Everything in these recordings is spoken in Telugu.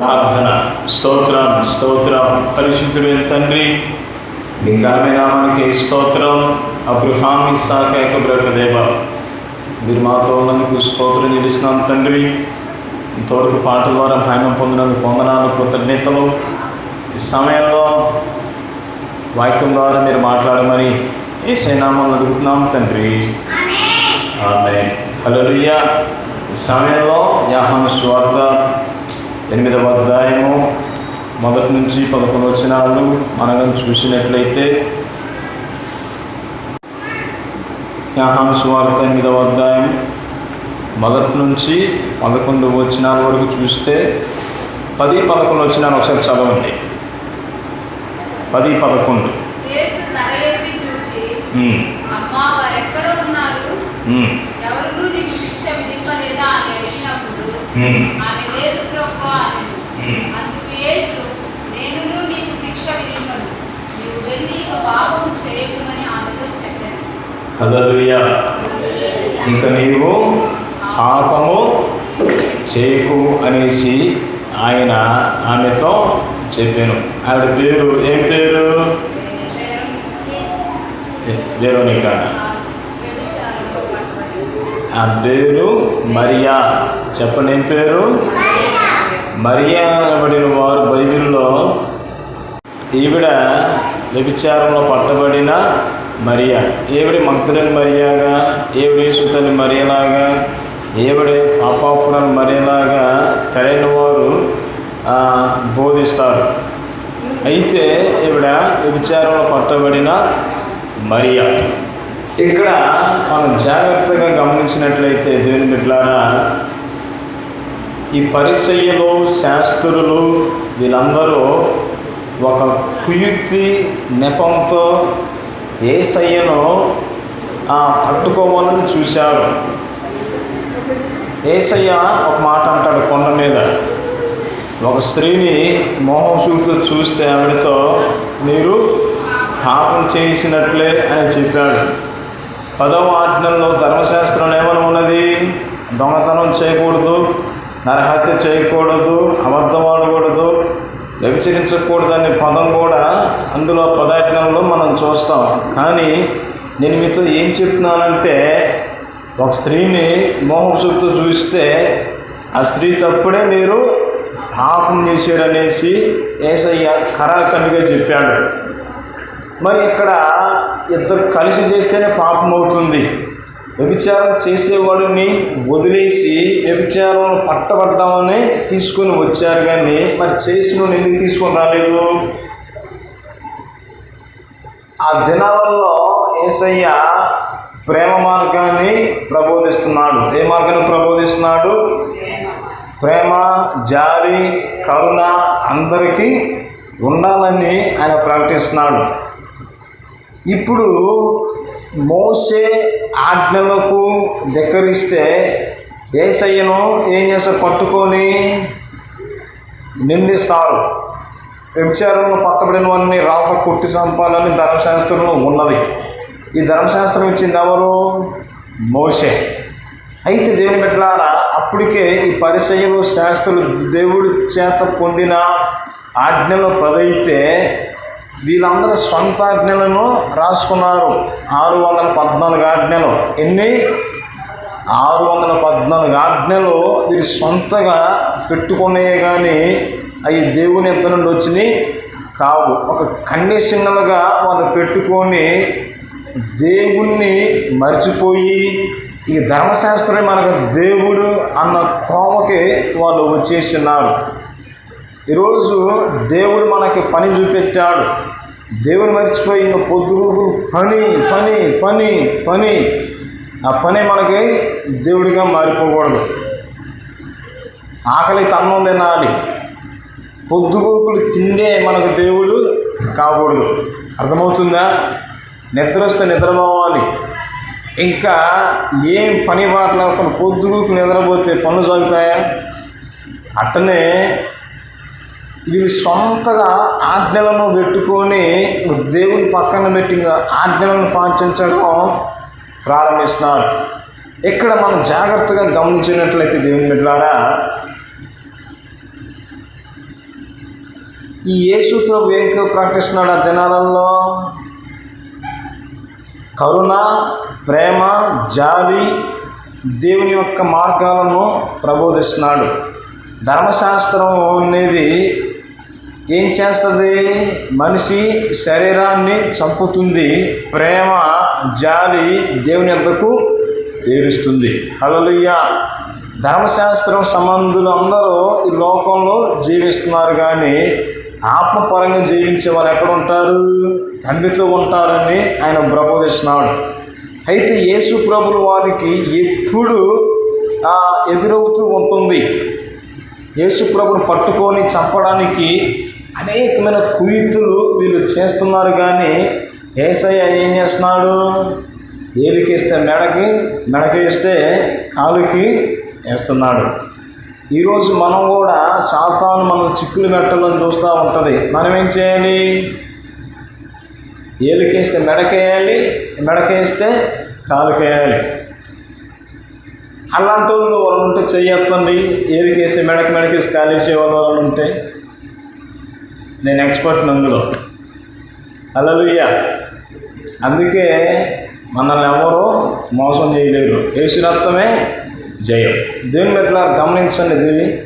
ప్రార్థన స్తోత్రం స్తోత్రం. పరిశుద్ధుడు తండ్రి మీ ఘనమైన నామానికి స్తోత్రం. అబ్రహాం ఇస్సాక యొక్క దేవ మీరు మాతో ఉన్నందుకు స్తోత్రం చేస్తున్నాం తండ్రి. ఇంతవరకు పాట ద్వారా మహిమ పొందినందుకు వందనాలు కృతజ్ఞతలు. ఈ సమయంలో వాక్యం ద్వారా మీరు మాట్లాడమని ఏసై నామాలను అడుగుతున్నాం తండ్రి. ఆమె ఈ సమయంలో యాహాను స్వార్త ఎనిమిదవ అధ్యాయము మొదటి నుంచి పదకొండు వచనాలు మనం చూసినట్లయితే స్వార్త ఎనిమిదవ అధ్యాయం మొదటి నుంచి పదకొండు వచనాల వరకు చూస్తే పది పదకొండు వచనాలు ఒకసారి చదవండి. పది పదకొండు. తల ఎత్తి చూచి ఉమ్, అమ్మా వారెక్కడ ఉన్నారు ఉమ్, ఎవరు నీకు శిక్ష విధింపలేదా అని అడిగినప్పుడు ఉమ్, ఆమె లేదు ప్రభు అని ఉమ్. అందుకు యేసు నేను నీకు శిక్ష విధింపను నీవు పాపము ఇక చేయకుమని ఆమెతో చెప్పాను. హల్లెలూయా. ఇంక నీవు పాపము చేయకు అనేసి ఆయన ఆమెతో చెప్పాను. ఆవిడ పేరు ఏం పేరు? వెరోనిక. ఆ పేరు మరియా. చెప్పండి ఏం పేరు? మరియా అనబడిన వారు బైబిల్లో ఈవిడ వ్యభిచారంలో పట్టబడిన మరియా. ఏవిడి మగ్ధులని మరియాగా ఏవిడి సుతని మరియలాగా ఏవిడి పాపాపురని మరియలాగా తెలియని వారు బోధిస్తారు. అయితే ఈవిడ వ్యభిచారంలో పట్టబడిన మరియా. ఇక్కడ మనం జాగ్రత్తగా గమనించినట్లయితే దేవుని బిడ్లారా ఈ పరిసయ్యలు శాస్త్రులు వీళ్ళందరూ ఒక కుయుక్తి నెపంతో ఏసయ్యను ఆ, పట్టుకోవాలని చూశారు ఏసయ్య ఒక మాట అంటాడు కొండ మీద. ఒక స్త్రీని మోహం చూపుతూ చూస్తే ఆవిడతో మీరు పాపం చేసినట్లే అని చెప్పాడు. పదవ ఆజ్ఞల్లో ధర్మశాస్త్రం ఏమని ఉన్నది దొంగతనం చేయకూడదు నరహత్య చేయకూడదు అబద్ధం ఆడకూడదు వ్యభిచరించకూడదనే పదం కూడా అందులో పదార్థంలో మనం చూస్తాం. కానీ నేను మీతో ఏం చెప్తున్నానంటే ఒక స్త్రీని మోహం చూపుతూ చూస్తే ఆ స్త్రీ తప్పుడే మీరు పాపం చేశారనేసి ఏసయ్య ఖరాఖండిగా చెప్పాడు. మరి ఇక్కడ ఇద్దరు కలిసి చేస్తేనే పాపం అవుతుంది. వ్యభిచారం చేసేవాడిని వదిలేసి వ్యభిచారం పట్టబడ్డామని తీసుకొని వచ్చారు కానీ మరి చేసిన ఎందుకు తీసుకొని రాలేదు? ఆ దినాలలో ఏసయ్య ప్రేమ మార్గాన్ని ప్రబోధిస్తున్నాడు. ఏ మార్గాన్ని ప్రబోధిస్తున్నాడు? ప్రేమ జాలి కరుణ అందరికీ ఉండాలని ఆయన ప్రకటిస్తున్నాడు ఇప్పుడు మోసే ఆజ్ఞలకు ధిక్కరిస్తే ఏసయ్యను ఏం చేస్తారు పట్టుకొని నిందిస్తారు. వ్యభిచారంలో పట్టబడిన వారిని రాత కొట్టి చంపాలని ధర్మశాస్త్రంలో ఉన్నది. ఈ ధర్మశాస్త్రం ఇచ్చింది ఎవరు? మోసే. అయితే దేవుని బిడ్డలారా అప్పటికే ఈ పరిచయలు శాస్త్రులు దేవుడి చేత పొందిన ఆజ్ఞలు ప్రదయితే వీళ్ళందరూ సొంత ఆజ్ఞలను రాసుకున్నారు. ఆరు వందల పద్నాలుగు ఆజ్ఞలు. ఎన్ని? ఆరు వందల పద్నాలుగు ఆజ్ఞలు వీరి సొంతగా పెట్టుకునే కానీ అవి దేవుని ఇద్దరు నుండి వచ్చినాయి కావు. ఒక కండిషనల్గా వాళ్ళు పెట్టుకొని దేవుణ్ణి మర్చిపోయి ఈ ధర్మశాస్త్రమే మనకు దేవుడు అన్న కోమకి వాళ్ళు వచ్చేస్తున్నారు ఈరోజు దేవుడు మనకి పని చూపెట్టాడు. దేవుని మర్చిపోయిన ఇంకా పని పని పని పని. ఆ పని మనకి దేవుడిగా మారిపోకూడదు. ఆకలి తన్నం తినాలి. పొద్దుగూకులు తిండే మనకు దేవుడు కాకూడదు. అర్థమవుతుందా? నిద్ర వస్తే నిద్రపోవాలి. ఇంకా ఏం పని పాటలు పొద్దుగూకు నిద్రపోతే పనులు సాగుతాయా అట్టనే వీళ్ళు సొంతగా ఆజ్ఞలను పెట్టుకొని దేవుని పక్కన పెట్టి ఆజ్ఞలను పాటించడం ప్రారంభిస్తున్నారు. ఇక్కడ మనం జాగ్రత్తగా గమనించినట్లయితే దేవుని బిడ్డారా ఈ యేసు ప్రభు ఏం ప్రకటిస్తున్నాడు ఆ దినాలలో? కరుణ ప్రేమ జాలి దేవుని యొక్క మార్గాలను ప్రబోధిస్తున్నాడు. ధర్మశాస్త్రం అనేది ఏం చేస్తుంది? మనిషి శరీరాన్ని చంపుతుంది. ప్రేమ జాలి దేవుని వద్దకు తీరుస్తుంది. హలలుయ్యా ధర్మశాస్త్రం సంబంధులు అందరూ ఈ లోకంలో జీవిస్తున్నారు కానీ ఆత్మపరంగా జీవించే వాళ్ళు ఎక్కడ ఉంటారు? తండ్రితో ఉంటారని ఆయన ప్రబోధిస్తున్నాడు అయితే యేసు ప్రభులు వారికి ఎప్పుడు ఎదురవుతూ ఉంటుంది. యేసు ప్రభుని పట్టుకొని చంపడానికి అనేకమైన కుయుక్తులు వీళ్ళు చేస్తున్నారు కానీ ఏసయ్య ఏం చేస్తున్నాడు? ఏలికేస్తే మెడకి మెడకేస్తే కాలుకి వేస్తున్నాడు. ఈరోజు మనం కూడా శాతాను మనం చిక్కులు పెట్టాలని చూస్తూ ఉంటుంది. మనం ఏం చేయాలి? ఏలికేస్తే మెడకేయాలి మెడకేస్తే కాలుకేయాలి అలాంటి వాళ్ళు వాళ్ళు ఉంటే చెయ్యొద్దండి. ఏలికేసి మెడకి మెడకేసి కాలేసే వాళ్ళు వాళ్ళు ఉంటే నేను ఎక్స్పర్ట్ అందులో అలలుయ్య అందుకే మనల్ని ఎవరు మోసం చేయలేరు. ఏసు రక్తమే జయం. దేవుని మెట్ల గమనించండి దేవి?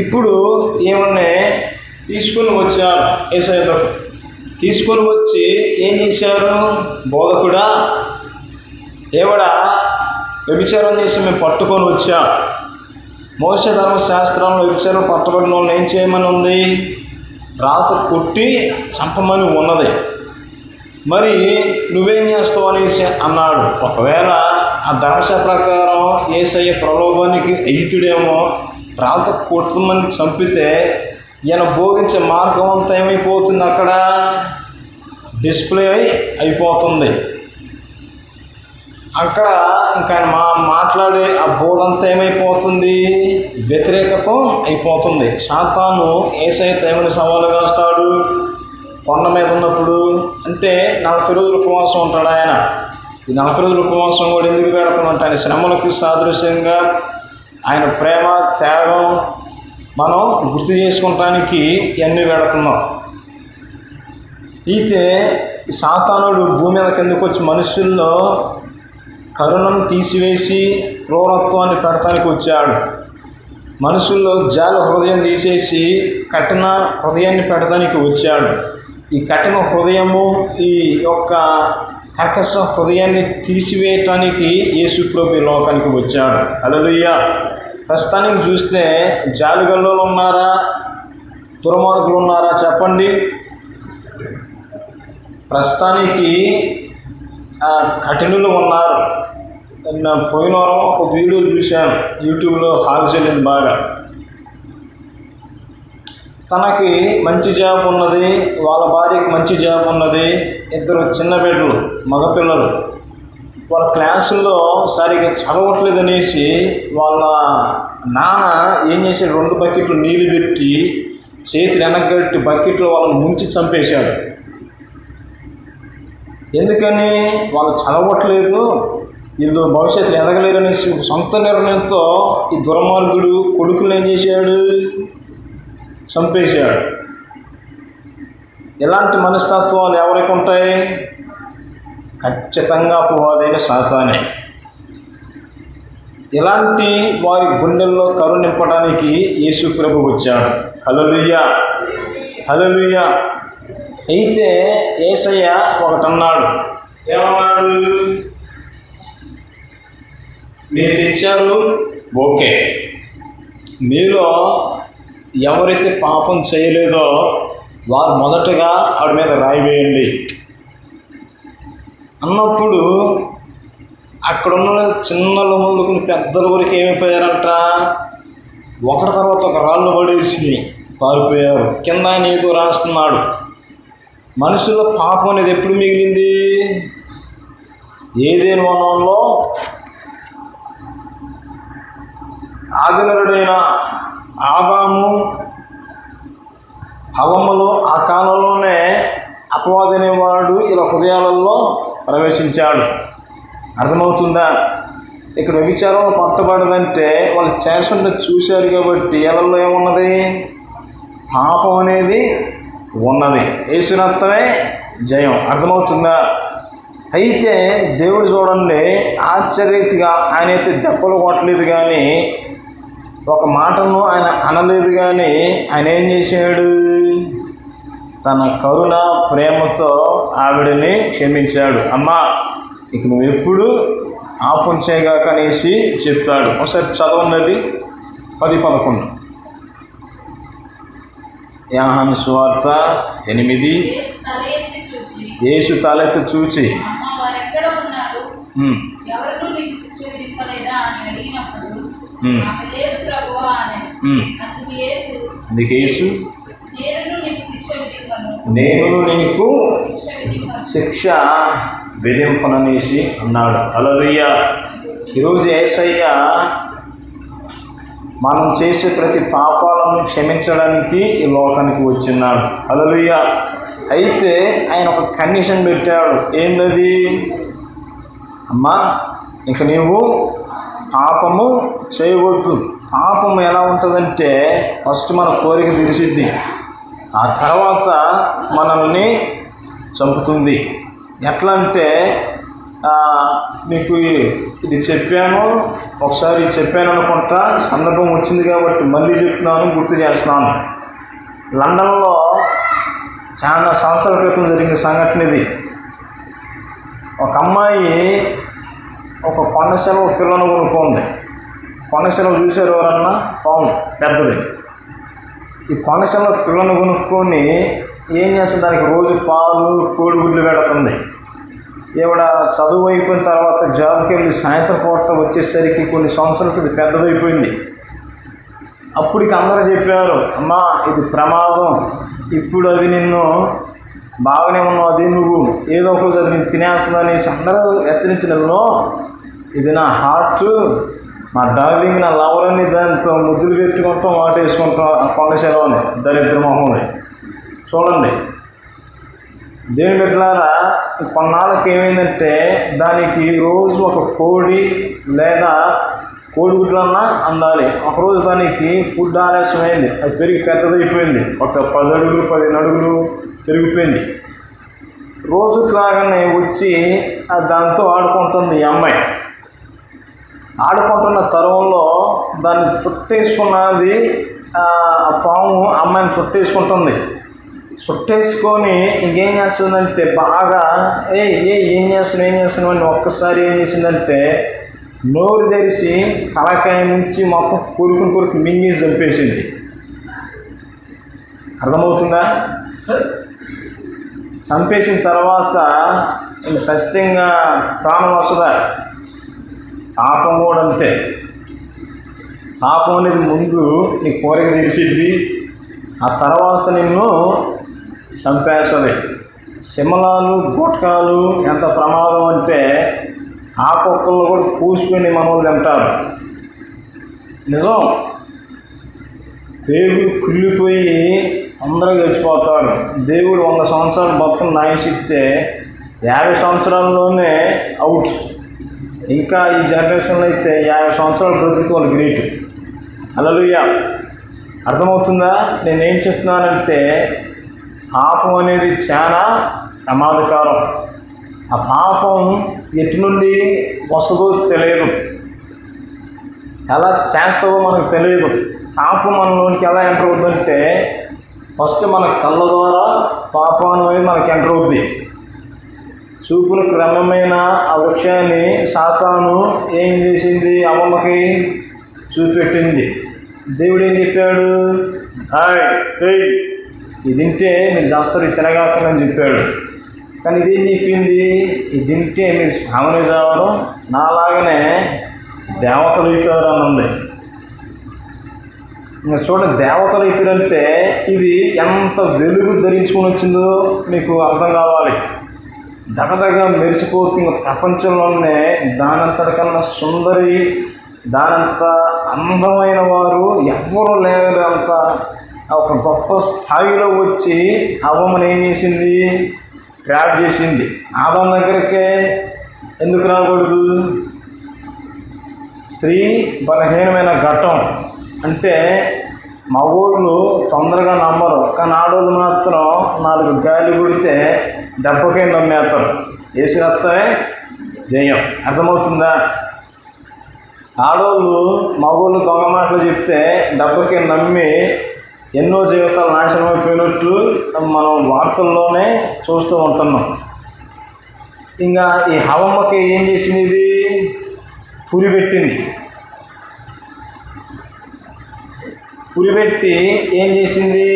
ఇప్పుడు ఏమన్నా తీసుకుని వచ్చారు ఏసైతో తీసుకొని వచ్చి ఏం చేశారు? బోధకుడా ఏవడా? వ్యభిచారం చేసి మేము పట్టుకొని వచ్చాం. మోస ధర్మశాస్త్రంలో వ్యభిచారం పట్టబడిన వాళ్ళని ఏం చేయమని ఉంది? రాత కొట్టి చంపమని ఉన్నది. మరి నువ్వేం చేస్తావు అనేసి అన్నాడు. ఒకవేళ ఆ ధర్మశ ప్రకారం ఏసయ్య ప్రలోభానికి ఎయితుడేమో రాత కొట్టమని చంపితే ఈయన బోధించే మార్గం అంతా ఏమైపోతుంది అక్కడ? డిస్ప్లే అయి అయిపోతుంది. అక్కడ ఇంకా ఆయన మా మాట్లాడే ఆ బోధంతా ఏమైపోతుంది? వ్యతిరేకత్వం అయిపోతుంది. శాతాను ఏసైతే ఏమైనా సవాలు కాస్తాడు కొండ మీద ఉన్నప్పుడు అంటే నలభై రోజులు ఉపవాసం ఉంటాడు ఆయన. ఈ నలభై రోజుల ఉపవాసం కూడా ఎందుకు పెడుతున్నట్టు ఆయన శ్రమలకు సాదృశ్యంగా ఆయన ప్రేమ త్యాగం మనం గుర్తు చేసుకుంటానికి ఇవన్నీ పెడుతున్నాం? అయితే ఈ సాతానుడు భూమి మీద కిందకు వచ్చి మనుషుల్లో కరుణను తీసివేసి క్రూరత్వాన్ని పెడతానికి వచ్చాడు. మనుషుల్లో జాల హృదయం తీసేసి కఠిన హృదయాన్ని పెడతానికి వచ్చాడు. ఈ కఠిన హృదయము ఈ యొక్క కర్కశ హృదయాన్ని తీసివేయటానికి యేసుప్రభు లోకానికి వచ్చాడు. అలలుయ్య ప్రస్తుతానికి చూస్తే జాలుగల్లో ఉన్నారా దుర్మార్గులు ఉన్నారా చెప్పండి? ప్రస్తుతానికి కఠినులు ఉన్నారు. పోయిన వారం ఒక వీడియో చూశాను. యూట్యూబ్లో హాల్ చెల్లింది బాగా. తనకి మంచి జాబ్ ఉన్నది వాళ్ళ భార్యకి మంచి జాబ్ ఉన్నది ఇద్దరు చిన్న బిడ్డలు మగపిల్లలు. వాళ్ళ క్లాసుల్లో సరిగ్గా చదవట్లేదు అనేసి వాళ్ళ నాన్న ఏం చేసి రెండు బకెట్లు నీళ్ళు పెట్టి చేతి వెనకగట్టి బకెట్లో వాళ్ళని ముంచి చంపేశాడు. ఎందుకని వాళ్ళు చదవట్లేదు వీళ్ళు భవిష్యత్తులో ఎదగలేరు అనేసి సొంత నిర్ణయంతో ఈ దుర్మార్గుడు కొడుకులు ఏం చేశాడు? చంపేశాడు. ఎలాంటి మనస్తత్వాలు ఎవరికి ఉంటాయి? ఖచ్చితంగా అపవాదైన సాతానే. ఇలాంటి వారి గుండెల్లో కరుణింపడానికి యేసు ప్రభు వచ్చాడు. హలలుయ్య హలలుయ్య అయితే ఏసయ్య ఒకటన్నాడు. ఏమన్నాడు? మీరు తెచ్చారు? ఓకే. మీలో ఎవరైతే పాపం చేయలేదో వారు మొదటగా ఆవిడ మీద రాయి వేయండి. అన్నప్పుడు అక్కడున్న చిన్న లోములకు పెద్దల వరకు ఏమైపోయారంట ఒకటి తర్వాత ఒక రాళ్ళు పడేసి పారిపోయారు. కింద ఏదో రాస్తున్నాడు. మనుషుల పాపం అనేది ఎప్పుడు మిగిలింది? ఏదేని వనంలో ఆదినరుడైన ఆదాము హవమ్మలు ఆ కాలంలోనే అపవాదనేవాడు ఇలా హృదయాలలో ప్రవేశించాడు. అర్థమవుతుందా? ఇక్కడ వ్యభిచారం పట్టబడదంటే వాళ్ళు చేస్తుంటే చూశారు కాబట్టి ఎలలో ఏమున్నది? పాపం అనేది ఉన్నది. వేసినత్తమే జయం. అర్థమవుతుందా? అయితే దేవుడు చూడండి ఆశ్చర్యతిగా ఆయన అయితే దెబ్బలు కొట్టలేదు కానీ ఒక మాటను ఆయన అనలేదు కానీ ఆయన ఏం చేశాడు? తన కరుణ ప్రేమతో ఆవిడని క్షమించాడు. అమ్మా ఇక నువ్వు ఎప్పుడు ఆపుంచేగాక అనేసి చెప్తాడు. ఒకసారి చదవన్నది పది పదకొండు. యాహాను సువార్త ఎనిమిది. యేసు తలెత్తి చూచి అమ్మ వారెక్కడ ఉన్నారు? "ఉమ్, ఎవరు నీకు శిక్ష విధింపలేదా అని అడిగినప్పుడు. ఆమె లేదు ప్రభువా అని. ఉమ్." అందుకు యేసు అందుకు యేసు నేను నీకు శిక్ష విధింపననేసి అన్నాడు. అలలుయ్య ఈరోజు ఏసయ్య మనం చేసే ప్రతి పాపాలను క్షమించడానికి ఈ లోకానికి వచ్చిన్నాడు అలలుయ్య అయితే ఆయన ఒక కండిషన్ పెట్టాడు. ఏందది? అమ్మా ఇక నీవు పాపము చేయవద్దు. పాపం ఎలా ఉంటుందంటే ఫస్ట్ మన కోరిక తీర్చిద్ది ఆ తర్వాత మనల్ని చంపుతుంది. ఎట్లా అంటే నీకు మీకు ఇది చెప్పాను ఒకసారి చెప్పాను అనుకుంటా సందర్భం వచ్చింది కాబట్టి మళ్ళీ చెప్తున్నాను గుర్తు చేస్తున్నాను. లండన్లో చాలా సంవత్సరాల క్రితం జరిగిన సంఘటన ఇది. ఒక అమ్మాయి ఒక కొండ సెలవు పిల్లను కొనుక్కుంది. కొండ చూసారు ఎవరన్నా? పావును పెద్దది. ఈ కొండ పిల్లను కొనుక్కొని ఏం చేస్తుంది? దానికి రోజు పాలు కోడిగుడ్లు పెడుతుంది. ఈవిడ చదువు అయిపోయిన తర్వాత జాబ్కి వెళ్ళి సాయంత్రం పూట వచ్చేసరికి కొన్ని సంవత్సరాలకి ఇది పెద్దదైపోయింది. అప్పటికి అందరూ చెప్పారు అమ్మా ఇది ప్రమాదం. ఇప్పుడు అది నిన్ను బాగానే ఉన్నావు అది నువ్వు. ఏదో ఒక రోజు అది నేను తినేస్తుంది అనేసి అందరూ హెచ్చరించినను ఇది నా హార్ట్ మా డార్లింగ్ నా లవర్ అని దాంతో ముద్దులు పెట్టుకుంటాం మాట వేసుకుంటాం కొండ సెలవుని దరిద్ర మొహంది చూడండి దేని బిడ్డలారా కొన్నాళ్ళకి ఏమైందంటే దానికి రోజు ఒక కోడి లేదా కోడిగుడ్లన్నా అందాలి. ఒకరోజు దానికి ఫుడ్ ఆలస్యమైంది. అది పెరిగి పెద్దదైపోయింది. ఒక పది అడుగులు పదిహేను అడుగులు పెరిగిపోయింది. రోజు లాగానే వచ్చి దాంతో ఆడుకుంటుంది ఈ అమ్మాయి. ఆడుకుంటున్న తరుణంలో దాన్ని చుట్టేసుకున్నది ఆ పాము అమ్మాయిని చుట్టేసుకుంటుంది. చుట్టేసుకొని ఇంకేం చేస్తుందంటే బాగా ఏ ఏ ఏం చేస్తున్నావు ఏం చేస్తున్నావు అని ఒక్కసారి ఏం చేసిందంటే నోరు తెరిచి తలకాయ నుంచి మొత్తం కొరుకుని కొరికి మింగి చంపేసింది. అర్థమవుతుందా? చంపేసిన తర్వాత ఇంక సత్యంగా ప్రాణం వస్తుందా? పాపం కూడా అంతే. పాపం అనేది ముందు నీ కోరిక తీర్చిద్ది ఆ తర్వాత నిన్ను చంపేస్తుంది. సిమలాలు గుట్కాలు ఎంత ప్రమాదం అంటే ఆ కుక్కల్లో కూడా పూసుకొని మనల్ని తింటారు. నిజం. పేగులు కుళ్ళిపోయి అందరూ చచ్చిపోతారు దేవుడు వంద సంవత్సరాలు బతుకుని నాయసిస్తే యాభై సంవత్సరాల్లోనే అవుట్. ఇంకా ఈ జనరేషన్లో అయితే యాభై సంవత్సరాలు బ్రతికితే వాళ్ళు గ్రేట్. అలలుయ్య అర్థమవుతుందా? నేనేం చెప్తున్నానంటే పాపం అనేది చాలా ప్రమాదకరం. ఆ పాపం ఎటు నుండి వస్తుందో తెలియదు. ఎలా చేస్తావో మనకు తెలియదు. పాపం మనలోనికి ఎలా ఎంటర్ అవుతుందంటే ఫస్ట్ మన కళ్ళ ద్వారా పాపం అనేది మనకి ఎంటర్ అవుద్ది. చూపును క్రమమైన ఆ వృక్షాన్ని సాతాను ఏం చేసింది? అమ్మమ్మకి చూపెట్టింది. దేవుడు ఏం చెప్పాడు? హాయ్ ఏయ్ ఇది తింటే మీరు చేస్తారు ఇది తినగాకని చెప్పాడు. కానీ ఇదేం చెప్పింది? ఇది తింటే మీరు సామాన్య చావరు నాలాగనే దేవతలు ఇచ్చారు అని ఉంది. ఇంకా చూడండి దేవతలు ఇతరంటే ఇది ఎంత వెలుగు ధరించుకొని వచ్చిందో మీకు అర్థం కావాలి. దగదగ మెరిసిపోతూ ఇంకా ప్రపంచంలోనే దానంతటికన్నా సుందరి దానంత అందమైన వారు ఎవ్వరూ లేరు అంత ఒక గొప్ప స్థాయిలో వచ్చి అవ్వమని ఏం చేసింది? గ్రాప్ చేసింది. ఆదం దగ్గరికే ఎందుకు రాకూడదు? స్త్రీ బలహీనమైన ఘట్టం. అంటే మగోళ్ళు తొందరగా నమ్మరు. కానీ ఆడోళ్ళు మాత్రం నాలుగు గాలి కొడితే దెబ్బకే నమ్మేస్తారు. వేసి రక్తమే జయం. అర్థమవుతుందా? ఆడోళ్ళు మగోళ్ళు దొంగ మాటలు చెప్తే దెబ్బకి నమ్మి ఎన్నో జీవితాలు నాశనం అయిపోయినట్లు మనం వార్తల్లోనే చూస్తూ ఉంటున్నాం. ఇంకా ఈ హవమ్మకి ఏం చేసింది? ఇది పురి పెట్టింది. పురిపెట్టి ఏం చేసింది?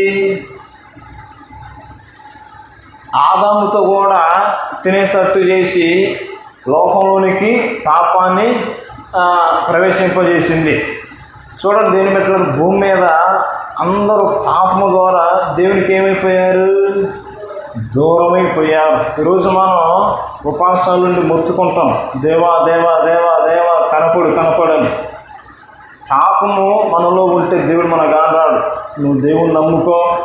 ఆదాముతో కూడా తినేటట్టు చేసి లోకంలోనికి పాపాన్ని ప్రవేశింపజేసింది. చూడండి దేని బట్టి భూమి మీద అందరూ పాపము ద్వారా దేవునికి ఏమైపోయారు? దూరమైపోయారు. ఈరోజు మనం ఉపాసాల నుండి మొత్తుకుంటాం. దేవా దేవా దేవా దేవా కనపడు కనపడని. పాపము మనలో ఉంటే దేవుడు మన గాడాడు నువ్వు దేవుని నమ్ముకో.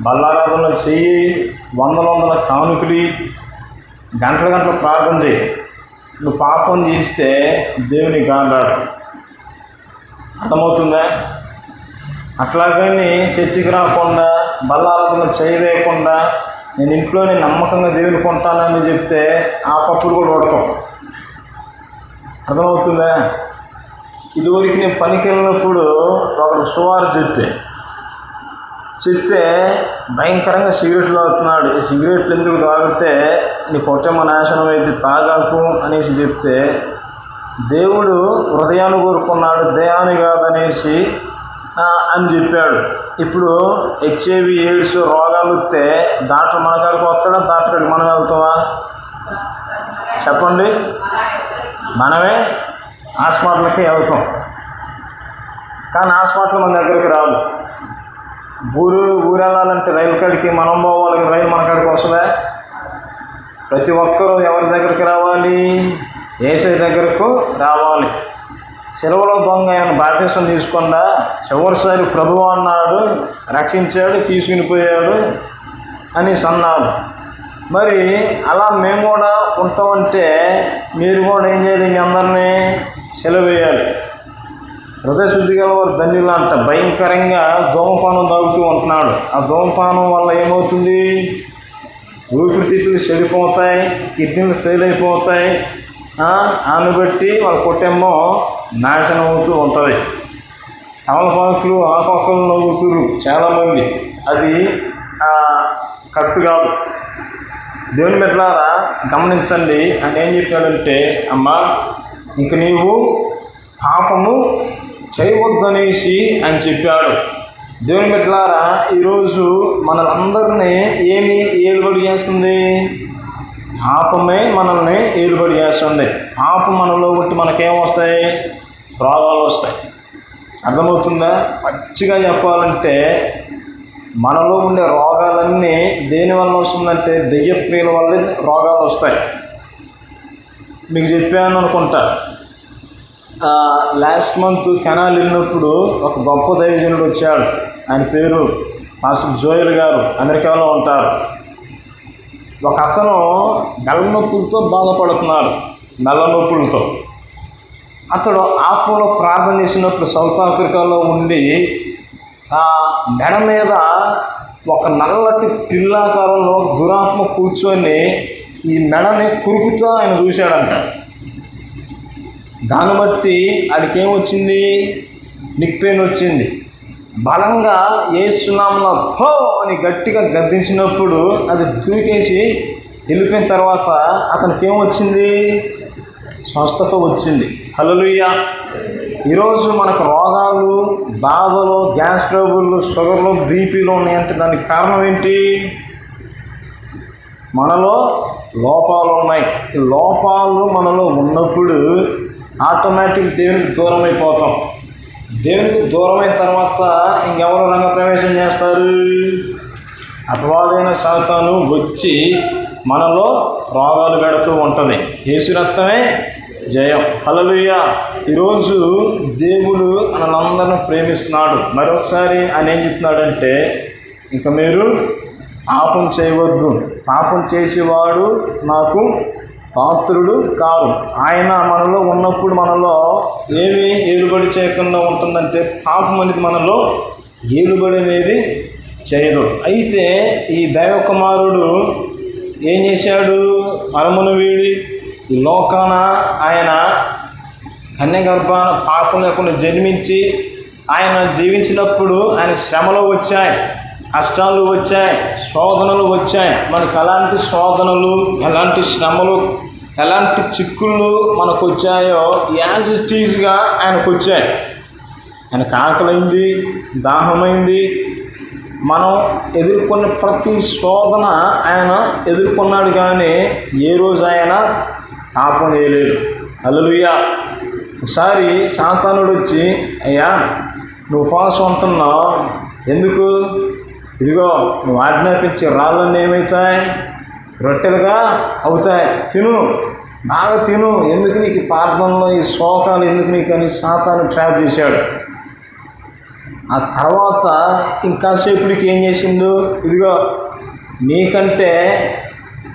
బల్లారాధన చెయ్యి. వందల వందల కానుకలి గంటల గంటల ప్రార్థన చేయి నువ్వు పాపం చేస్తే దేవుని గాడాడు అర్థమవుతుందా? అట్లాగని చర్చికి రాకుండా బల్లారాధన చేయలేకుండా నేను ఇంట్లోనే నమ్మకంగా దేవుని కొంటానని చెప్తే ఆ పప్పులు కూడా ఉడకం అర్థమవుతుందా? ఇదివరకు నేను పనికి వెళ్ళినప్పుడు ఒకడు సువారు చెప్పి. చెప్తే భయంకరంగా సిగరెట్లు అవుతున్నాడు ఈ సిగరెట్లు ఎందుకు తాగితే నీ కొట్టెమ్మ నాశనం అయితే తాగాకు అనేసి చెప్తే దేవుడు హృదయాన్ని కోరుకున్నాడు దేహాన్ని కాదనేసి అని చెప్పాడు. ఇప్పుడు హెచ్ఐవి ఎయిడ్స్ రోగాలు వస్తే డాక్టర్ మన కాడికి వస్తాడా? డాక్టర్కి మనం వెళ్తావా చెప్పండి. మనమే హాస్పిటల్కి వెళ్తాం. కానీ హాస్పిటల్ మన దగ్గరికి రాదు. ఊరు ఊరు వెళ్ళాలంటే రైలు కాడికి మనం పోవాలి. రైలు మన కాడికి వస్తుందా? ప్రతి ఒక్కరూ ఎవరి దగ్గరికి రావాలి? ఏసై దగ్గరకు రావాలి. సెలవులో దొంగ ఆయన బాప్టిసం తీసుకుండా. చివరిసారి ప్రభు అన్నాడు రక్షించాడు తీసుకుని పోయాడు అని అన్నాడు మరి అలా మేము కూడా ఉంటామంటే మీరు కూడా ఏం చేయాలి? మీ అందరినీ సెలవేయాలి హృదయశుద్ధి గల వారు ధన్యులు అంట. భయంకరంగా ధూమపానం తాగుతూ ఉంటున్నాడు. ఆ ధూమపానం వల్ల ఏమవుతుంది? ఊపిరితిత్తులు చెడిపోతాయి కిడ్నీలు ఫెయిల్ అయిపోతాయి ఆమె బట్టి వాళ్ళ కుటుంబం నాశనం అవుతూ ఉంటుంది. తమలపాకులు ఆపాకులు నవ్వుతురు చాలామంది. అది కరెక్ట్ కాదు. దేవుని మెట్లారా గమనించండి. అని ఏం చెప్పాడంటే అమ్మా ఇంక నీవు పాపము చేయవద్దనేసి అని చెప్పాడు. దేవుని బిడ్డలారా ఈరోజు మనలందరినీ ఏమి ఏలుబడి చేస్తుంది? పాపమే మనల్ని ఏలుబడి చేస్తుంది. పాపం మనలో బట్టి మనకేం వస్తాయి? రోగాలు వస్తాయి. అర్థమవుతుందా? పచ్చిగా చెప్పాలంటే మనలో ఉండే రోగాలన్నీ దేనివల్ల వస్తుందంటే దెయ్యప్రియల వల్ల వల్లే రోగాలు వస్తాయి. మీకు చెప్పాను అనుకుంటా. లాస్ట్ మంత్ కెనాల్ వెళ్ళినప్పుడు ఒక గొప్ప దైవజనుడు వచ్చాడు. ఆయన పేరు మాస్టర్ జోయల్ గారు. అమెరికాలో ఉంటారు. ఒక అతను మెల్ల నొప్పులతో బాధపడుతున్నారు మెల్ల నొప్పులతో అతడు ఆత్మలో ప్రార్థన చేసినప్పుడు సౌత్ ఆఫ్రికాలో ఉండి ఆ మెడ మీద ఒక నల్లటి పిల్లాకారంలో దురాత్మ కూర్చొని ఈ మెడని కురుకుతూ ఆయన చూశాడంట. దాన్ని బట్టి ఆడికి ఏమొచ్చింది నిక్ పెయిన్ వచ్చింది. బలంగా ఏసునామలో పో అని గట్టిగా గద్దించినప్పుడు అది దూకేసి వెళ్ళిపోయిన తర్వాత అతనికి ఏమొచ్చింది స్వస్థత వచ్చింది. హలలుయ్య ఈరోజు మనకు రోగాలు బాధలు గ్యాస్ ట్రబుల్ షుగర్లు బీపీలు ఉన్నాయంటే దానికి కారణం ఏంటి? మనలో లోపాలు ఉన్నాయి. ఈ లోపాలు మనలో ఉన్నప్పుడు ఆటోమేటిక్ దేవునికి దూరం అయిపోతాం దేవునికి దూరమైన తర్వాత ఇంకెవరు రంగప్రవేశం చేస్తారు? అపవాదైన శాతాను వచ్చి మనలో రోగాలు పెడుతూ ఉంటుంది. యేసు రక్తమే జయం. హలలుయ ఈరోజు దేవుడు మనందరిని ప్రేమిస్తున్నాడు. మరొకసారి ఆయన ఏం చెప్తున్నాడంటే ఇంకా మీరు పాపం చేయవద్దు. పాపం చేసేవాడు నాకు పాత్రుడు కారు. ఆయన మనలో ఉన్నప్పుడు మనలో ఏమి ఏలుబడి చేయకుండా ఉంటుందంటే పాపం అనేది మనలో ఏలుబడి అనేది చేయదు. అయితే ఈ దైవ కుమారుడు ఏం చేశాడు? అరమును వీడి ఈ లోకాన ఆయన కన్యగర్భాన పాపం లేకుండా జన్మించి ఆయన జీవించినప్పుడు ఆయన శ్రమలు వచ్చాయి కష్టాలు వచ్చాయి శోధనలు వచ్చాయి. మనకు ఎలాంటి శోధనలు ఎలాంటి శ్రమలు ఎలాంటి చిక్కులు మనకు వచ్చాయో యాజ్ ఇట్ ఈజ్గా ఆయనకు వచ్చాయి ఆయనకు ఆకలైంది దాహమైంది. మనం ఎదుర్కొన్న ప్రతి శోధన ఆయన ఎదుర్కొన్నాడు కానీ ఏ రోజు ఆయన పాపం చేయలేదు. అల్లలుయ్యా ఒకసారి శాంతానుడు వచ్చి అయ్యా నువ్వు ఉపవాసం ఉంటున్నావు. ఎందుకు? ఇదిగో నువ్వు ఆజ్ఞాపించే రాళ్ళన్నీ ఏమవుతాయి రొట్టెలుగా అవుతాయి. తిను. బాగా తిను. ఎందుకు నీకు ఈ ప్రార్థనలో ఈ శోకాలు ఎందుకు నీకు అని సాతాను ట్రాప్ చేశాడు. ఆ తర్వాత ఇంకాసేపుడికి ఏం చేసిండు? ఇదిగో నీకంటే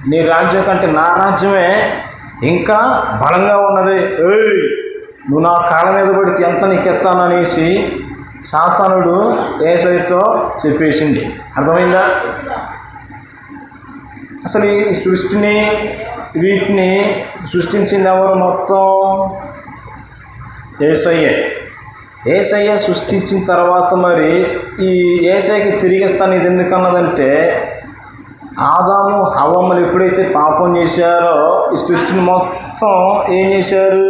నీ రాజ్యం కంటే నా రాజ్యమే ఇంకా బలంగా ఉన్నది. ఏయ్ నువ్వు నా కాళ్ళ మీద పడితే ఎంత నీకు ఎత్తాననేసి సాతానుడు ఏసైతో చెప్పేసింది అర్థమైందా? అసలు ఈ సృష్టిని వీటిని సృష్టించింది ఎవరు మొత్తం? ఏసయ్యే. ఏసయ్య సృష్టించిన తర్వాత మరి ఈ ఏసైకి తిరిగిస్తాను ఇది ఎందుకన్నదంటే ఆదాము హవమ్మలు ఎప్పుడైతే పాపం చేశారో ఈ సృష్టిని మొత్తం ఏం చేశారు?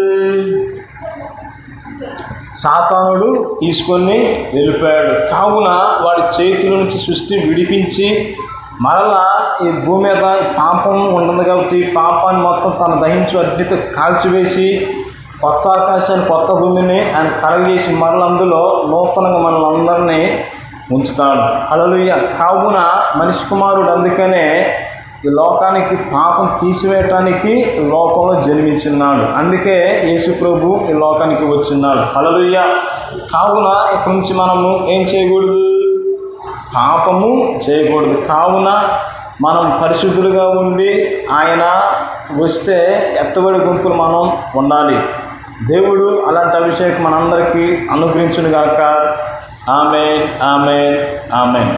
సాతానుడు తీసుకొని వెళ్ళిపోయాడు. కావున వాడి చేతుల నుంచి సృష్టి విడిపించి మరలా ఈ భూమి మీద పాపం ఉండదు కాబట్టి పాపాన్ని మొత్తం తన దహించు అగ్నితో కాల్చివేసి కొత్త ఆకాశాన్ని కొత్త భూమిని ఆయన కరగేసి మరల అందులో నూతనంగా మనల్ని అందరినీ ఉంచుతాడు. హల్లెలూయా. కావున మనిషి కుమారుడు అందుకనే ఈ లోకానికి పాపం తీసివేయటానికి లోకంలో జన్మించున్నాడు. అందుకే యేసు ప్రభు ఈ లోకానికి వచ్చిన్నాడు అలలుయ్య కావున ఇక్కడి నుంచి మనము ఏం చేయకూడదు? పాపము చేయకూడదు. కావున మనం పరిశుద్ధులుగా ఉండి ఆయన వస్తే ఎత్తబడి గుంపులు మనం ఉండాలి. దేవుడు అలాంటి అభిషేకం మనందరికీ అనుగ్రహించునుగాక. ఆమె ఆమె ఆమె